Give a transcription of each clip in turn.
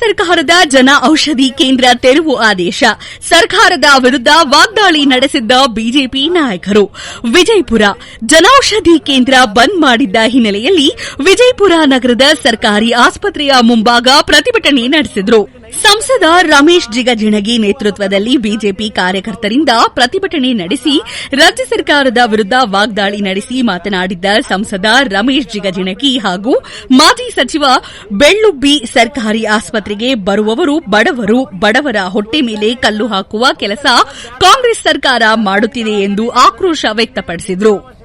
ಸರ್ಕಾರದ ಜನ ಔಷಧಿ ಕೇಂದ್ರ ತೆರವು ಆದೇಶ. ಸರ್ಕಾರದ ವಿರುದ್ಧ ವಾಗ್ದಾಳಿ ನಡೆಸಿದ್ದ ಬಿಜೆಪಿ ನಾಯಕರು. ವಿಜಯಪುರ ಜನೌಷಧಿ ಕೇಂದ್ರ ಬಂದ್ ಮಾಡಿದ್ದ ಹಿನ್ನೆಲೆಯಲ್ಲಿ ವಿಜಯಪುರ ನಗರದ ಸರ್ಕಾರಿ ಆಸ್ಪತ್ರೆಯ ಮುಂಭಾಗ ಪ್ರತಿಭಟನೆ ನಡೆಸಿದ್ರು. ಸಂಸದ ರಮೇಶ್ ಜಿಗಜಿಣಗಿ ನೇತೃತ್ವದಲ್ಲಿ ಬಿಜೆಪಿ ಕಾರ್ಯಕರ್ತರಿಂದ ಪ್ರತಿಭಟನೆ ನಡೆಸಿ ರಾಜ್ಯ ಸರ್ಕಾರದ ವಿರುದ್ಧ ವಾಗ್ದಾಳಿ ನಡೆಸಿ ಮಾತನಾಡಿದ್ದ ಸಂಸದ ರಮೇಶ್ ಜಿಗಜಿಣಗಿ ಹಾಗೂ ಮಾಜಿ ಸಚಿವ ಬೆಳ್ಳುಬ್ಬಿ ಸರ್ಕಾರಿ ಆಸ್ಪತ್ರೆಗೆ ಬರುವವರು ಬಡವರು ಬಡವರ ಹೊಟ್ಟೆ ಮೇಲೆ ಕಲ್ಲು ಹಾಕುವ ಕೆಲಸ ಕಾಂಗ್ರೆಸ್ ಸರ್ಕಾರ ಮಾಡುತ್ತಿದೆ ಎಂದು ಆಕ್ರೋಶ ವ್ಯಕ್ತಪಡಿಸಿದರು.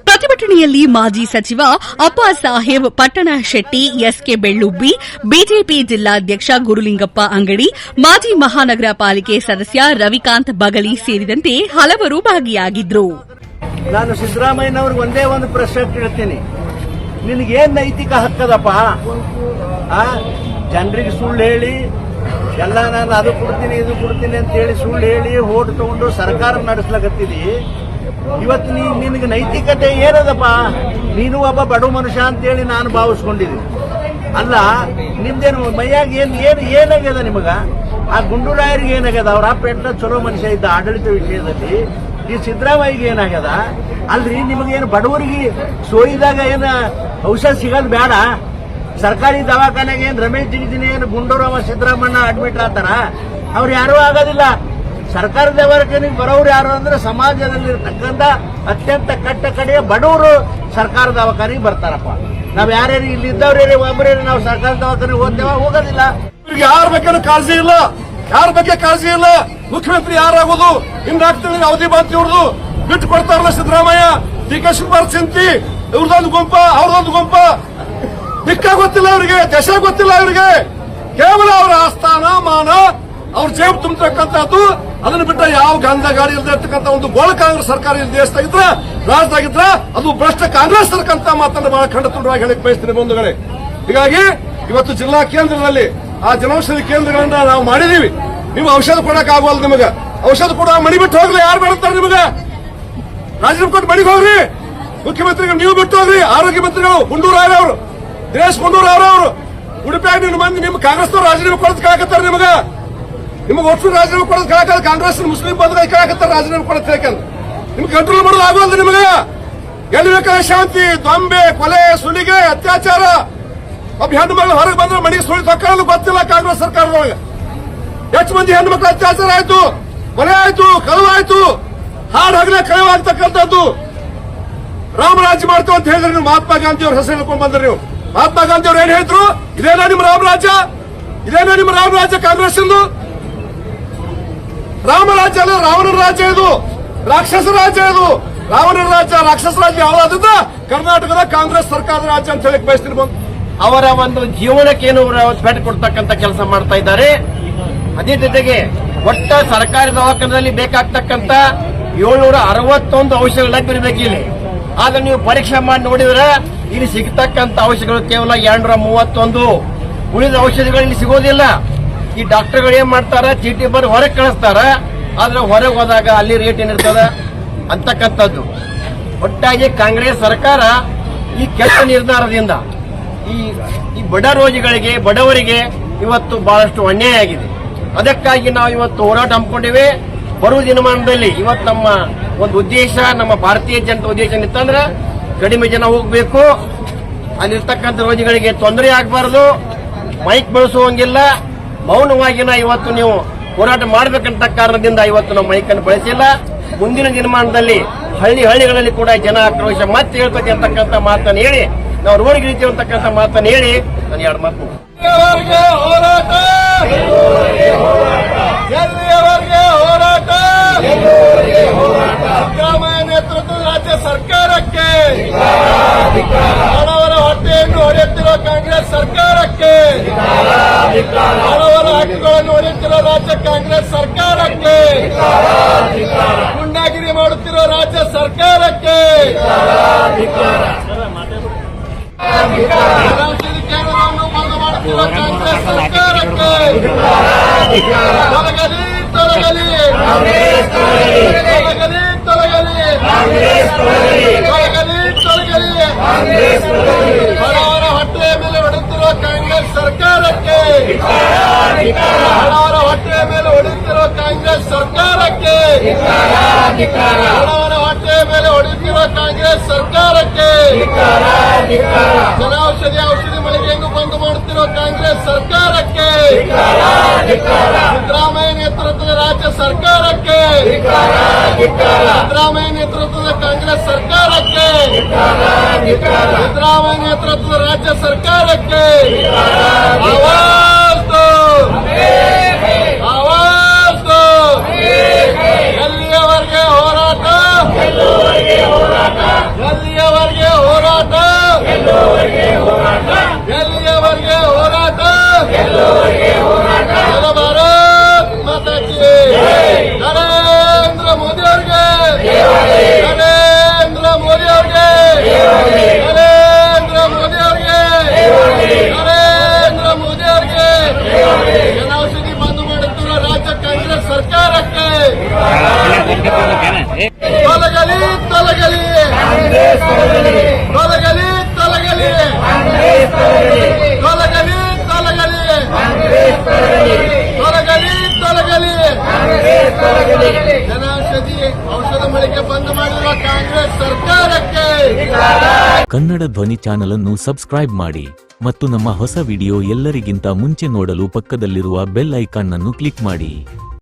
ಪ್ರತಿಭಟನೆಯಲ್ಲಿ ಮಾಜಿ ಸಚಿವ ಅಪ್ಪ ಸಾಹೇಬ್, ಪಟ್ಟಣ ಶೆಟ್ಟಿ, ಎಸ್ಕೆ ಬೆಳ್ಳುಬ್ಬಿ, ಬಿಜೆಪಿ ಜಿಲ್ಲಾಧ್ಯಕ್ಷ ಗುರುಲಿಂಗಪ್ಪ ಅಂಗಡಿ, ಮಾಜಿ ಮಹಾನಗರ ಪಾಲಿಕೆ ಸದಸ್ಯ ರವಿಕಾಂತ್ ಬಗಲಿ ಸೇರಿದಂತೆ ಹಲವರು ಭಾಗಿಯಾಗಿದ್ದರು ನಾನು ಸಿದ್ದರಾಮಯ್ಯನವ್ರಿಗೆ ಒಂದೇ ಒಂದು ಪ್ರಶ್ನೆ ಕೇಳ್ತೀನಿ. ನಿನಗೇನ್ ನೈತಿಕ ಹಕ್ಕದಪ್ಪ? ಜನರಿಗೆ ಸುಳ್ಳು ಹೇಳಿ, ಎಲ್ಲ ನಾನು ಅದು ಕೊಡ್ತೀನಿ, ಇದು ಕೊಡ್ತೀನಿ ಅಂತ ಹೇಳಿ ಸುಳ್ಳು ಹೇಳಿ, ಓಟ್ ತಗೊಂಡು ಸರ್ಕಾರ ನಡೆಸ್ಲಕತ್ತಿದಿ. ಇವತ್ತು ನೀ ನಿನಗೆ ನೈತಿಕತೆ ಏನದಪ್ಪ? ನೀನು ಒಬ್ಬ ಬಡ ಮನುಷ್ಯ ಅಂತೇಳಿ ನಾನು ಭಾವಿಸ್ಕೊಂಡಿದ್ದೀನಿ. ಅಲ್ಲ, ನಿಮ್ದೇನು ಮೈಯಾಗ ಏನು ಏನು ಏನಾಗ್ಯದ ನಿಮಗ? ಆ ಗುಂಡೂರಾಯರಿಗೆ ಏನಾಗ್ಯದ? ಅವ್ರ ಎಂಟ ಚಲೋ ಮನುಷ್ಯ ಇದ್ದ ಆಡಳಿತ ವಿಷಯದಲ್ಲಿ, ಈ ಸಿದ್ದರಾಮಯ್ಯಗೆ ಏನಾಗ್ಯದ? ಅಲ್ರಿ, ನಿಮಗೇನು ಬಡವರಿಗೆ ಸೋಯಿದಾಗ ಏನು ಔಷಧ ಸಿಗೋದು ಬೇಡ ಸರ್ಕಾರಿ ದವಾಖಾನೆಗೆ ಏನು ರಮೇಶ್ ಜಿಗಜಿನಿ ಏನು ಗುಂಡೂರಾವ ಸಿದ್ದರಾಮಣ್ಣ ಅಡ್ಮಿಟ್ ಆತಾರ? ಅವ್ರು ಯಾರೂ ಆಗೋದಿಲ್ಲ. ಸರ್ಕಾರಿ ದವಾಖಾನೆಗೆ ಬರೋರು ಯಾರು ಅಂದ್ರೆ ಸಮಾಜದಲ್ಲಿರ್ತಕ್ಕಂಥ ಅತ್ಯಂತ ಕಟ್ಟ ಕಡೆಯ ಬಡವರು ಸರ್ಕಾರದ ದವಾಖಾನಿಗೆ ಬರ್ತಾರಪ್ಪ. ನಾವ್ ಯಾರ್ಯಾರು ಇಲ್ಲಿ ಇದ್ದವ್ರೇ ಒಬ್ಬರೇ ನಾವು ಸರ್ಕಾರದ ದವಾಖಾನೆಗೆ ಹೋಗ್ತೇವ ಹೋಗೋದಿಲ್ಲ. ಯಾರ ಬಗ್ಗೆ ಕಾಳಜಿ ಇಲ್ಲ. ಯಾರ ಬಗ್ಗೆ ಕಾಳಜಿ ಇಲ್ಲ? ಮುಖ್ಯಮಂತ್ರಿ ಯಾರಾಗೋದು? ಇನ್ನು ಆಗ್ತದೆ ಅವಧಿ ಬಂತು ಇವ್ರದು. ಬಿಟ್ಟು ಕೊಡ್ತಾರಲ್ಲ ಸಿದ್ದರಾಮಯ್ಯ? ಡಿ ಕೆ ಶಿವಕುಮಾರ್ ಸಿಂತಿ ಇವ್ರದೊಂದು ಗುಂಪ, ಅವ್ರದೊಂದು ಗುಂಪ. ದಿಕ್ಕ ಗೊತ್ತಿಲ್ಲ ಅವರಿಗೆ ದಶ ಗೊತ್ತಿಲ್ಲ ಅವರಿಗೆ ಕೇವಲ ಅವರ ಆಸ್ಥಾನ, ಮಾನ ಅವ್ರ ಜೇಬು ತುಂಬತಕ್ಕಂಥದ್ದು, ಅದನ್ನು ಬಿಟ್ಟ ಯಾವ ಗಂಧ ಗಾಡಿ ಇಲ್ಲದೆ ಇರ್ತಕ್ಕಂಥ ಒಂದು ಗೋಳ ಕಾಂಗ್ರೆಸ್ ಸರ್ಕಾರ ಇಲ್ಲಿ ದೇಶದಾಗಿದ್ರ ರಾಜ್ಯದಾಗಿದ್ರ ಅದು ಭ್ರಷ್ಟ ಕಾಂಗ್ರೆಸ್ ಸರ್ಕಂತ ಮಾತನ್ನು ಬಹಳ ಖಂಡ ತುಂಡವಾಗಿ ಹೇಳಕ್ ಬಯಸ್ತೀನಿ ಬಂಧುಗಳೇ. ಹೀಗಾಗಿ ಇವತ್ತು ಜಿಲ್ಲಾ ಕೇಂದ್ರದಲ್ಲಿ ಆ ಜನೌಷಧಿ ಕೇಂದ್ರಗಳನ್ನ ನಾವು ಮಾಡಿದೀವಿ. ನೀವು ಔಷಧ ಕೊಡಕ್ ಆಗುವಲ್ಲ ನಿಮಗೆ. ಔಷಧ ಕೊಡ ಮಣಿ ಬಿಟ್ಟು ಹೋಗ್ಲಿ, ಯಾರು ಬೇಡಂತಾರೆ ನಿಮಗೆ? ರಾಜೀನಾಮೆ ಕೊಟ್ಟು ಮಣಿಗೆ ಹೋಗ್ರಿ. ಮುಖ್ಯಮಂತ್ರಿಗಳು ನೀವು ಬಿಟ್ಟು ಹೋಗ್ರಿ. ಆರೋಗ್ಯ ಮಂತ್ರಿಗಳು ಗುಂಡೂರಾಯ್ ಅವರು ದಿನೇಶ್ ಗುಂಡೂರಾವ್ ಅವರು ಉಡುಪಿಯಾಗಿ ನಿಮ್ಮ ಮಂದಿ ನಿಮ್ಮ ಕಾಂಗ್ರೆಸ್ನವ್ರು ರಾಜೀನಾಮೆ ಕೊಡೋದಕ್ಕಾಗತ್ತಾರೆ ನಿಮಗ? ನಿಮಗೆ ಒಟ್ಟು ರಾಜೀನಾಮೆ ಕೊಡೋದು ಕೇಳಕಲ್ಲ ಕಾಂಗ್ರೆಸ್ ಮುಸ್ಲಿಂ ಬಂದ್ರೆ ಕೇಳಕತ್ತಾರ ರಾಜೀನಾಮೆ ಕೊಡೋದು ಕೇಳಕಲ್ಲ ನಿಮ್ಗೆ ಕಂಟ್ರೋಲ್ ಮಾಡೋದು ಆಗೋಲ್ಲ ನಿಮಗೆ? ಎಲ್ಲಿ ಬೇಕಾದ್ರೆ ಶಾಂತಿ, ದೊಂಬೆ, ಕೊಲೆ, ಸುಲಿಗೆ, ಅತ್ಯಾಚಾರ? ಒಬ್ಬ ಹೆಣ್ಣು ಮಗಳು ಹೊರಗೆ ಬಂದ್ರೆ ಮನೆಗೆ ಸುಳಿ ತಕ್ಕೊಳ್ಳೋದು ಗೊತ್ತಿಲ್ಲ ಕಾಂಗ್ರೆಸ್ ಸರ್ಕಾರದೊಳಗೆ ಹೆಚ್ಚು ಮಂದಿ ಹೆಣ್ಣು ಮಕ್ಕಳು ಅತ್ಯಾಚಾರ ಆಯ್ತು? ಕೊಲೆ ಆಯ್ತು? ಕಳುವಾಯ್ತು ಹಾಡು ಹಗಲ ಕಳವಾಗ್ತಕ್ಕಂಥದ್ದು ರಾಮರಾಜ್ಯ ಮಾಡ್ತೇವೆ ಅಂತ ಹೇಳಿದ್ರೆ ನೀವು ಮಹಾತ್ಮ ಗಾಂಧಿ ಅವ್ರ ಹೆಸರು ಹೇಳ್ಕೊಂಡು ಬಂದ್ರಿ ನೀವು. ಮಹಾತ್ಮ ಗಾಂಧಿ ಅವ್ರು ಏನ್ ಹೇಳಿದ್ರು? ಇದೇನಾ ನಿಮ್ಮ ರಾಮರಾಜ್ಯ ಇದೇನಾ ನಿಮ್ಮ ರಾಮರಾಜ್ಯ ಕಾಂಗ್ರೆಸ್ ಇಂದು ರಾಮರಾಜ್ಯ ಅಲ್ಲ, ರಾವಣನ ರಾಜ್ಯ ಇದು. ರಾಕ್ಷಸ ರಾಜ್ಯ ಇದು. ರಾವಣನ ರಾಜ್ಯ, ರಾಕ್ಷಸ ರಾಜ್ಯ ಯಾವ್ದಾದ್ರಿಂದ ಕರ್ನಾಟಕದ ಕಾಂಗ್ರೆಸ್ ಸರ್ಕಾರದ ರಾಜ್ಯ ಅಂತ ಹೇಳಿ ಬಯಸ್ತೀನಿ ಬಂದು. ಅವರ ಒಂದು ಜೀವನಕ್ಕೆ ಏನು ಪೆಟ್ಟು ಕೊಡ್ತಕ್ಕಂತ ಕೆಲಸ ಮಾಡ್ತಾ ಇದ್ದಾರೆ. ಅದೇ ಜೊತೆಗೆ ಒಟ್ಟ ಸರ್ಕಾರಿ ದವಾಖಾನೆಯಲ್ಲಿ ಬೇಕಾಗ್ತಕ್ಕಂತ ಏಳ್ನೂರ ಅರವತ್ತೊಂದು ಔಷಧ ಲಭ್ಯವಿರಬೇಕು ಇಲ್ಲಿ. ಆದ್ರೆ ನೀವು ಪರೀಕ್ಷೆ ಮಾಡಿ ನೋಡಿದ್ರೆ ಇಲ್ಲಿ ಸಿಗ್ತಕ್ಕಂತ ಔಷಧಗಳು ಕೇವಲ ಎರಡ್ನೂರ ಮೂವತ್ತೊಂದು. ಉಳಿದ ಔಷಧಿಗಳು ಇಲ್ಲಿ ಸಿಗೋದಿಲ್ಲ. ಈ ಡಾಕ್ಟರ್ಗಳು ಏನ್ ಮಾಡ್ತಾರ? ಚೀಟಿ ಬರ್ ಹೊರಗೆ ಕಳಿಸ್ತಾರ. ಆದ್ರೆ ಹೊರಗೆ ಹೋದಾಗ ಅಲ್ಲಿ ರೇಟ್ ಏನಿರ್ತದ ಅಂತಕ್ಕಂಥದ್ದು. ಒಟ್ಟಾಗಿ ಕಾಂಗ್ರೆಸ್ ಸರ್ಕಾರ ಈ ಕೆಲಸ ನಿರ್ಧಾರದಿಂದ ಈ ಈ ಬಡ ರೋಗಿಗಳಿಗೆ, ಬಡವರಿಗೆ ಇವತ್ತು ಬಹಳಷ್ಟು ಅನ್ಯಾಯ ಆಗಿದೆ. ಅದಕ್ಕಾಗಿ ನಾವು ಇವತ್ತು ಹೋರಾಟ ಹಮ್ಮಿಕೊಂಡಿವೆ. ಬರುವ ದಿನಮಾನದಲ್ಲಿ ಇವತ್ತು ನಮ್ಮ ಒಂದು ಉದ್ದೇಶ, ನಮ್ಮ ಭಾರತೀಯ ಜನತಾ ಉದ್ದೇಶ ಏನಿತ್ತಂದ್ರೆ ಕಡಿಮೆ ಜನ ಹೋಗ್ಬೇಕು. ಅಲ್ಲಿರ್ತಕ್ಕಂಥ ರೋಗಿಗಳಿಗೆ ತೊಂದರೆ ಆಗಬಾರದು. ಮೈಕ್ ಬಳಸುವಂಗಿಲ್ಲ. ಮೌನವಾಗಿನ ಇವತ್ತು ನೀವು ಹೋರಾಟ ಮಾಡಬೇಕಂತ ಕಾರಣದಿಂದ ಇವತ್ತು ನಾವು ಮೈಕನ್ನು ಬಳಸಿಲ್ಲ. ಮುಂದಿನ ದಿನಮಾನದಲ್ಲಿ ಹಳ್ಳಿ ಹಳ್ಳಿಗಳಲ್ಲಿ ಕೂಡ ಜನ ಆಕ್ರೋಶ ಮತ್ತೆ ಹೇಳ್ತದೆ ಅಂತಕ್ಕಂಥ ಮಾತನ್ನು ಹೇಳಿ ನಾವು ರೋಡ್ಗೆ ರೀತಿ ಅಂತಕ್ಕಂಥ ಮಾತನ್ನು ಹೇಳಿ ನಾನು ಎರಡು ಮಾತು ಸಿದ್ದರಾಮಯ್ಯ ನೇತೃತ್ವದ ರಾಜ್ಯ ಸರ್ಕಾರಕ್ಕೆ? ಬಡವರ ಹೊಟ್ಟೆಯನ್ನು ಹೊಡೆಯುತ್ತಿರುವ ಕಾಂಗ್ರೆಸ್ ಸರ್ಕಾರಕ್ಕೆ? ಬಡವರ ಹಕ್ಕುಗಳನ್ನು ಹೊಡೆಯುತ್ತಿರುವ ರಾಜ್ಯ ಕಾಂಗ್ರೆಸ್ ಸರ್ಕಾರಕ್ಕೆ. ಗುಂಡಾಗಿರಿ ಮಾಡುತ್ತಿರುವ ರಾಜ್ಯ ಸರ್ಕಾರಕ್ಕೆ. ಕೇಂದ್ರವನ್ನು ಕಾಂಗ್ರೆಸ್ ಸರ್ಕಾರಕ್ಕೆ ತೊಲಗಲಿ ತೊಲಗಲಿ ತೊಲಗಲಿ ತೊಲಗಲಿ ತೊಲಗಲಿ ತೊಲಗಲಿ ಬಡವರ ಹೊಟ್ಟೆಯ ಮೇಲೆ ಹೊಡೆಯುತ್ತಿರುವ ಕಾಂಗ್ರೆಸ್ ಸರ್ಕಾರಕ್ಕೆ ಬಡವರ ಹೊಟ್ಟೆ ಮೇಲೆ ಹೊಡೆಯುತ್ತಿರುವ ಕಾಂಗ್ರೆಸ್ ಸರ್ಕಾರಕ್ಕೆ ಜನೌಷಧಿ ಔಷಧಿ ಮಳಿಗೆಯನ್ನು ಬಂದ್ ಮಾಡುತ್ತಿರುವ ಕಾಂಗ್ರೆಸ್ ಸರ್ಕಾರಕ್ಕೆ ಸಿದ್ದರಾಮಯ್ಯ ನೇತೃತ್ವದ ರಾಜ್ಯ ಸರ್ಕಾರಕ್ಕೆ ಸಿದ್ದರಾಮಯ್ಯ ನೇತೃತ್ವದ ಕಾಂಗ್ರೆಸ್ ಸರ್ಕಾರಕ್ಕೆ ಸಿದ್ದರಾಮಯ್ಯ ನೇತೃತ್ವದ ರಾಜ್ಯ ಸರ್ಕಾರಕ್ಕೆ ಬಂದ್ ಕಾಂಗ್ರೆಸ್ ಸರ್ಕಾರಕ್ಕೆ ಕನ್ನಡ ಧ್ವನಿ ಚಾನೆಲ್ ಅನ್ನು ಸಬ್ಸ್ಕ್ರೈಬ್ ಮಾಡಿ ಮತ್ತು ನಮ್ಮ ಹೊಸ ವಿಡಿಯೋ ಎಲ್ಲರಿಗಿಂತ ಮುಂಚೆ ನೋಡಲು ಪಕ್ಕದಲ್ಲಿರುವ ಬೆಲ್ ಐಕಾನ್ ಅನ್ನು ಕ್ಲಿಕ್ ಮಾಡಿ.